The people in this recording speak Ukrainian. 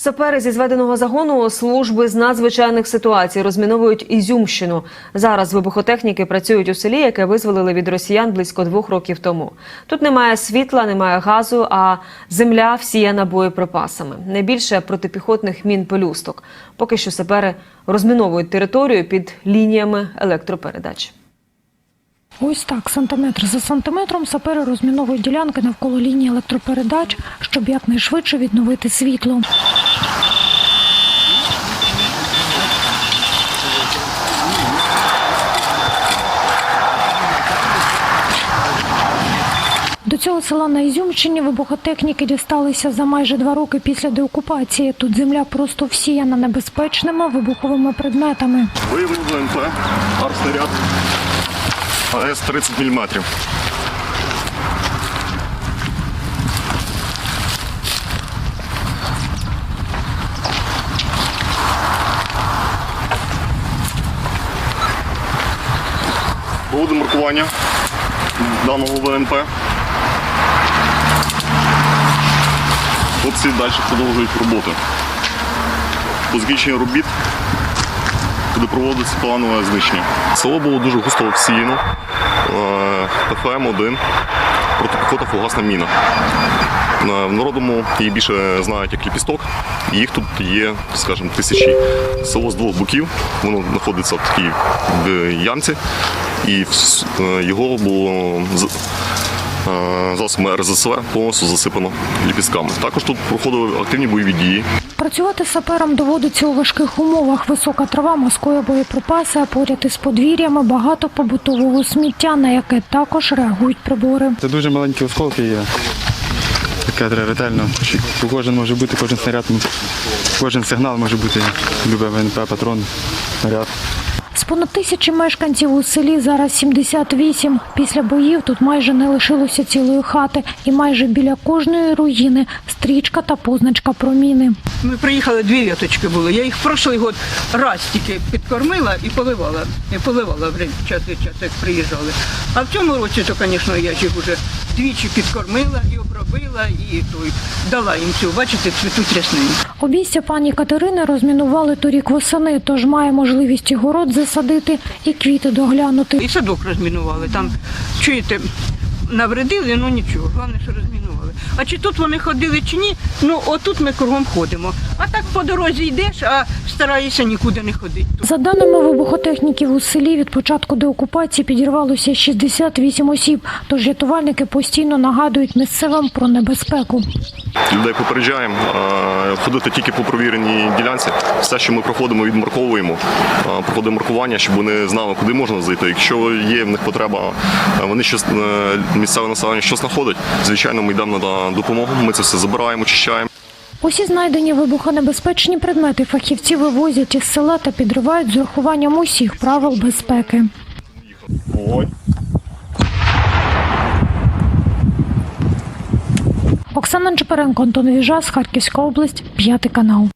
Сапери зі зведеного загону служби з надзвичайних ситуацій розміновують Ізюмщину. Зараз вибухотехніки працюють у селі, яке визволили від росіян близько двох років тому. Тут немає світла, немає газу, а земля всіяна боєприпасами. Найбільше протипіхотних мін пелюсток. Поки що сапери розміновують територію під лініями електропередач. Ось так, сантиметр за сантиметром сапери розміновують ділянки навколо лінії електропередач, щоб якнайшвидше відновити світло. Цього села на Ізюмщині вибухотехніки дісталися за майже два роки після деокупації. Тут земля просто всіяна небезпечними вибуховими предметами. Виявлено ВНП, артснаряд АС 30 мм. Проводимо маркування даного ВНП. Хлопці далі продовжують роботу. По закінченню робіт куди проводиться планове знищення. Село було дуже густо всіяно. Е, ПФМ-1, протипіхота фугасна міна. Е, В народному її більше знають як ліпісток. Їх тут є, скажімо, тисячі. Село з двох боків, воно знаходиться в такій в ямці, і е, його було е, засобами РЗСВ повністю засипано ліпістками. Також тут проходили активні бойові дії. Працювати саперам доводиться у важких умовах. Висока трава маскує боєприпаси, а поряд із подвір'ями багато побутового сміття, на яке також реагують прибори. Це дуже маленькі осколки є. Таке треба ретельно. Кожен може бути, кожен снаряд, кожен сигнал може бути любе ВНП, патрон, снаряд. Понад тисячі мешканців у селі зараз 78. Після боїв тут майже не лишилося цілої хати, і майже біля кожної руїни стрічка та позначка про міни. Ми приїхали, дві віточки були. Я їх в прошлий год раз тільки підкормила і поливала. І поливала в час від часу, як приїжджали. А в цьому році, то, звісно, я їх вже двічі підкормила і обробила, і той, дала їм цю, бачите, цвітуть рясни. Обійстя пані Катерини розмінували торік восени, тож має можливість і город засадити, і квіти доглянути. І садок розмінували. Там, чуєте, навредили, ну нічого, головне, що розмінували. А чи тут вони ходили, чи ні, ну отут ми кругом ходимо. А так по дорозі йдеш, а стараєшся нікуди не ходити. За даними вибухотехніків, у селі від початку деокупації підірвалося 68 осіб, тож рятувальники постійно нагадують місцевим про небезпеку. Людей попереджаємо е, ходити тільки по провіреній ділянці. Все, що ми проходимо, відмарковуємо, е, проходимо маркування, щоб вони знали, куди можна зайти. Якщо є в них потреба, е, вони щось місцеве населення щось знаходить. Звичайно, ми йдемо на допомогу. Ми це все забираємо, очищаємо. Усі знайдені вибухонебезпечні предмети фахівці вивозять із села та підривають з урахуванням усіх правил безпеки. Оксана Чепаренко, Антон Віжас, Харківська область, п'ятий канал.